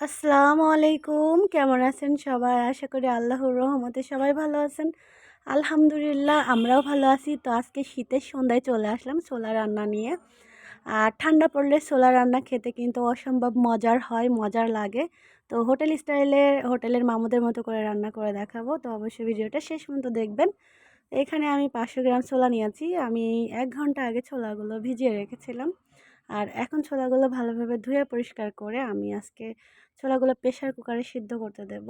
আসসালামু আলাইকুম। কেমন আছেন সবাই? আশা করি আল্লাহর রহমতে সবাই ভালো আছেন। আলহামদুলিল্লাহ, আমরাও ভালো আছি। তো আজকে শীতের সন্ধ্যায় চলে আসলাম ছোলা রান্না নিয়ে। আর ঠান্ডা পড়লে ছোলা রান্না খেতে কিন্তু অসম্ভব মজার হয়, মজার লাগে। তো হোটেল স্টাইলে, হোটেলের মামুদের মতো করে রান্না করে দেখাবো। তো অবশ্যই ভিডিওটা শেষ পর্যন্ত দেখবেন। এখানে আমি পাঁচশো গ্রাম ছোলা নিয়েছি। আমি এক ঘণ্টা আগে ছোলাগুলো ভিজিয়ে রেখেছিলাম। আর এখন ছোলাগুলো ভালোভাবে ধুয়ে পরিষ্কার করে আমি আজকে ছোলাগুলো প্রেশার কুকারে সিদ্ধ করতে দেব।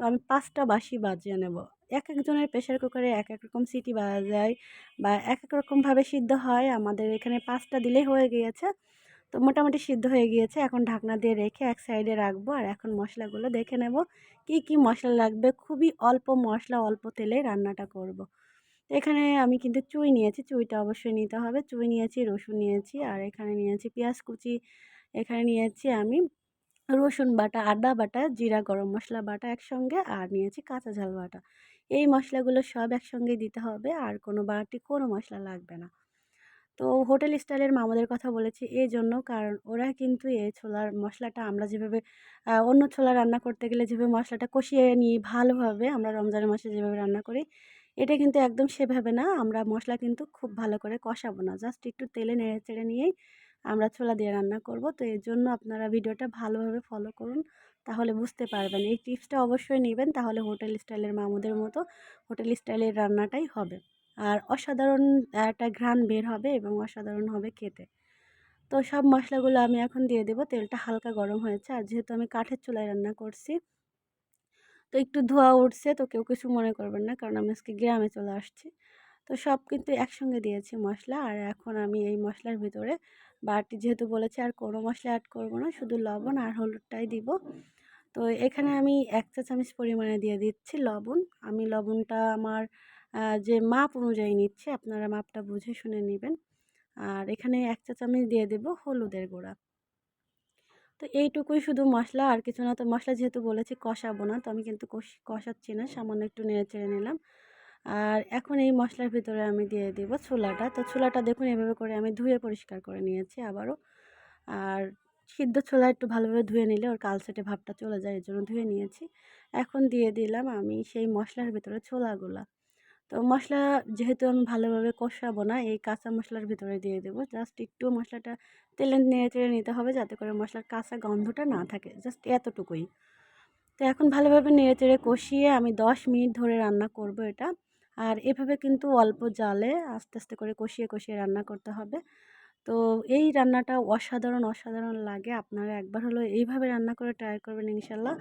তো আমি পাঁচটা বাসি বাজিয়ে নেব। এক একজনের প্রেশার কুকারে এক এক রকম সিটি বাজা যায় বা এক এক রকমভাবে সিদ্ধ হয়। আমাদের এখানে পাঁচটা দিলেই হয়ে গিয়েছে। তো মোটামুটি সিদ্ধ হয়ে গিয়েছে। এখন ঢাকনা দিয়ে রেখে এক সাইডে রাখব আর এখন মশলাগুলো দেখে নেব। কি কি মশলা লাগবে? খুবই অল্প মশলা, অল্প তেলে রান্নাটা করব। এখানে আমি কিন্তু চুই নিয়েছি, চুইটা অবশ্যই নিতে হবে। চুই নিয়েছি, রসুন নিয়েছি, আর এখানে নিয়েছি পেঁয়াজ কুচি। এখানে নিয়েছি আমি রসুন বাটা, আদা বাটা, জিরা, গরম মশলা বাটা একসঙ্গে, আর নিয়েছি কাঁচা ঝাল বাটা। এই মশলাগুলো সব একসঙ্গে দিতে হবে, আর কোনো বাটি, কোনো মশলা লাগবে না। তো হোটেল স্টাইলের মামাদের কথা বলেছি এই জন্য, কারণ ওরা কিন্তু এই ছোলার মশলাটা আমরা যেভাবে অন্য ছোলা রান্না করতে গেলে যেভাবে মশলাটা কষিয়ে নিই ভালোভাবে, আমরা রমজানের মাসে যেভাবে রান্না করি এটা কিন্তু একদম সেভাবে না। আমরা মশলা কিন্তু খুব ভালো করে কষাবো না। জাস্ট একটু তেলে নেড়ে চেড়ে নিয়েই আমরা ছোলা দিয়ে রান্না করব। তো এর জন্য আপনারা ভিডিওটা ভালোভাবে ফলো করুন, তাহলে বুঝতে পারবেন। এই টিপসটা অবশ্যই নেবেন, তাহলে হোটেল স্টাইলের মামুদের মতো হোটেল স্টাইলের রান্নাটাই হবে। আর অসাধারণ একটা ঘ্রাণ বের হবে এবং অসাধারণ হবে খেতে। তো সব মশলাগুলো আমি এখন দিয়ে দেবো। তেলটা হালকা গরম হয়েছে। আর যেহেতু আমি কাঠের চুলায় রান্না করছি তো একটু ধোয়া উঠছে তো কেউ কিছু মনে করবেন না কারণ আমি আজকে গ্রামে চলে আসছি। তো সব কিন্তু একসঙ্গে দিয়েছি মশলা আর এখন আমি এই মশলার ভিতরে বাটি যেহেতু বলেছি আর কোনো মশলা অ্যাড করব না, শুধু লবণ আর হলুদটাই দিব। তো এখানে আমি এক চা চামচ পরিমাণে দিয়ে দিচ্ছি লবণ। আমি লবণটা আমার যে মাপ অনুযায়ী নিচ্ছি আপনারা মাপটা বুঝে শুনে নেবেন। আর এখানে এক চা চামচ দিয়ে দেব হলুদের গুঁড়া। তো এইটুকুই শুধু মশলা আর কিছু না তো মশলা যেহেতু বলেছি কষাবো না তো আমি কিন্তু কষাচ্ছি না সামান্য একটু নেড়ে চেড়ে নিলাম। আর এখন এই মশলার ভিতরে আমি দিয়ে দেব ছোলাটা। তো ছোলাটা দেখুন এভাবে করে আমি ধুয়ে পরিষ্কার করে নিয়েছি আবারও। আর সিদ্ধ ছোলা একটু ভালোভাবে ধুয়ে নিলে ওর কালসেটে ভাবটা চলে যায় এর জন্য ধুয়ে নিয়েছি। এখন দিয়ে দিলাম আমি সেই মশলার ভিতরে ছোলাগুলা। তো মশলা যেহেতু আমি ভালোভাবে কষাবো না, এই কাঁচা মশলার ভিতরে দিয়ে দেবো। জাস্ট একটু মশলাটা তেলে নেড়ে চেড়ে নিতে হবে যাতে করে মশলার কাঁচা গন্ধটা না থাকে, জাস্ট এতটুকুই। তো এখন ভালোভাবে নেড়ে চেড়ে কষিয়ে আমি দশ মিনিট ধরে রান্না করব এটা। আর এভাবে কিন্তু অল্প জালে আস্তে আস্তে করে কষিয়ে কষিয়ে রান্না করতে হবে। তো এই রান্নাটা অসাধারণ অসাধারণ লাগে। আপনারা একবার হলো এইভাবে রান্না করে ট্রাই করবেন ইনশাল্লাহ।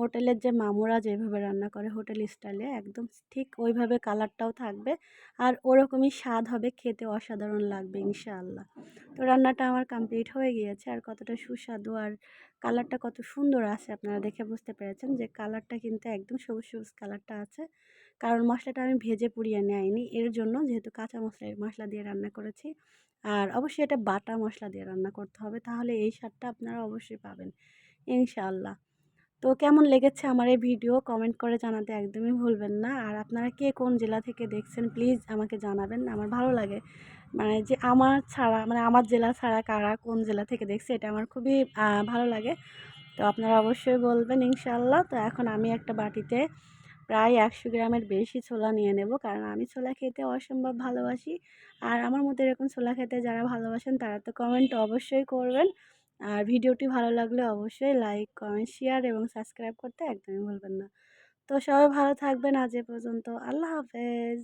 হোটেলের যে মামুরা যেভাবে রান্না করে হোটেল স্টাইলে একদম ঠিক ওইভাবে কালারটাও থাকবে আর ওরকমই স্বাদ হবে, খেতে অসাধারণ লাগবে ইনশাআল্লাহ। তো রান্নাটা আমার কমপ্লিট হয়ে গিয়েছে আর কতটা সুস্বাদু আর কালারটা কত সুন্দর আছে আপনারা দেখে বুঝতে পেরেছেন যে কালারটা কিন্তু একদম সবুজ সবুজ কালারটা আছে। কারণ মশলাটা আমি ভেজে পুড়িয়ে নেয়নি, এর জন্য যেহেতু কাঁচা মশলা মশলা দিয়ে রান্না করেছি আর অবশ্যই এটা বাটা মশলা দিয়ে রান্না করতে হবে, তাহলে এই স্বাদটা আপনারা অবশ্যই পাবেন ইনশাআল্লাহ। তো কেমন লেগেছে আমার এই ভিডিও? কমেন্ট করে জানাতে একদমই ভুলবেন না। আর আপনারা কে কোন জেলা থেকে দেখছেন, প্লিজ আমাকে জানাবেন। আমার ভালো লাগে। মানে যে আমার ছাড়া মানে আমার জেলা ছাড়া কারা কোন জেলা থেকে দেখছে, এটা আমার খুবই ভালো লাগে। তো আপনারা অবশ্যই বলবেন ইনশাল্লাহ তো এখন আমি একটা বাটিতে প্রায় একশো গ্রামের বেশি ছোলা নিয়ে নেব। কারণ আমি ছোলা খেতে অসম্ভব ভালোবাসি। আর আমার মতো এরকম ছোলা খেতে যারা ভালোবাসেন, তারা তো কমেন্ট অবশ্যই করবেন। আর ভিডিওটি ভালো লাগলে অবশ্যই লাইক, কমেন্ট, শেয়ার এবং সাবস্ক্রাইব করতে একদমই ভুলবেন না। তো সবাই ভালো থাকবেন আজ এ পর্যন্ত। আল্লাহ হাফেজ।